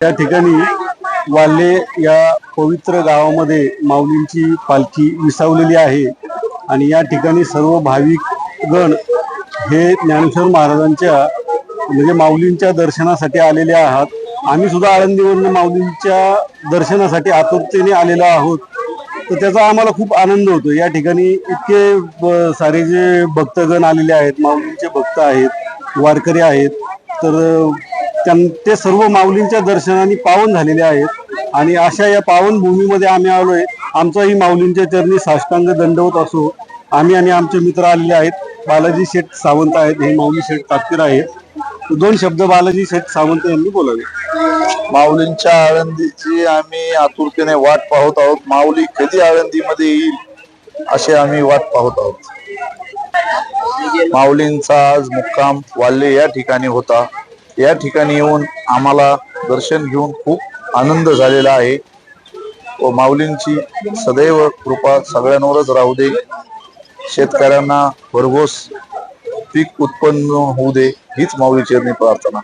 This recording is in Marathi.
त्या ठिकाणी वाल्हे या पवित्र गावामध्ये माऊलींची पालखी विसावलेली आहे. आणि या ठिकाणी सर्व भाविक गण हे ज्ञानेश्वर महाराजांच्या म्हणजे माऊलींच्या दर्शनासाठी आलेले आहात. आम्ही सुद्धा आळंदीवरून माऊलींच्या दर्शनासाठी आतुरतेने आलेलो आहोत. तर त्याचा आम्हाला खूप आनंद होतो. या ठिकाणी इतके ब- सारे जे भक्तगण आलेले आहेत माऊलींचे भक्त आहेत वारकरी आहेत तर ते सर्व माऊलींच्या दर्शनाने पावन झालेले आहेत. आणि अशा या पावन भूमीमध्ये आम्ही आहे. आमचाही माऊलींच्या चरणी साष्टांग दंडवत असो आम्ही आणि आमचे मित्र आलेले आहेत. बालाजी शेठ सावंत आहेत हे माऊली शेठ तात्कीर आहेत. दोन शब्द बालाजी शेठ सावंत यांनी बोलावे. माऊलींच्या आळंदीची आम्ही आतुरतेने वाट पाहत आहोत. माऊली कधी आळंदीमध्ये येईल अशी आम्ही वाट पाहत आहोत. माऊलींचा आज मुक्काम वाल्ले या ठिकाणी होता. या ठिकाणी येऊन आम्हाला दर्शन घेऊन खूप आनंद झालेला आहे. व माऊलींची सदैव कृपा सगळ्यांवरच राहू दे. शेतकऱ्यांना भरघोस पीक उत्पन्न होऊ दे हीच माऊली चरणी प्रार्थना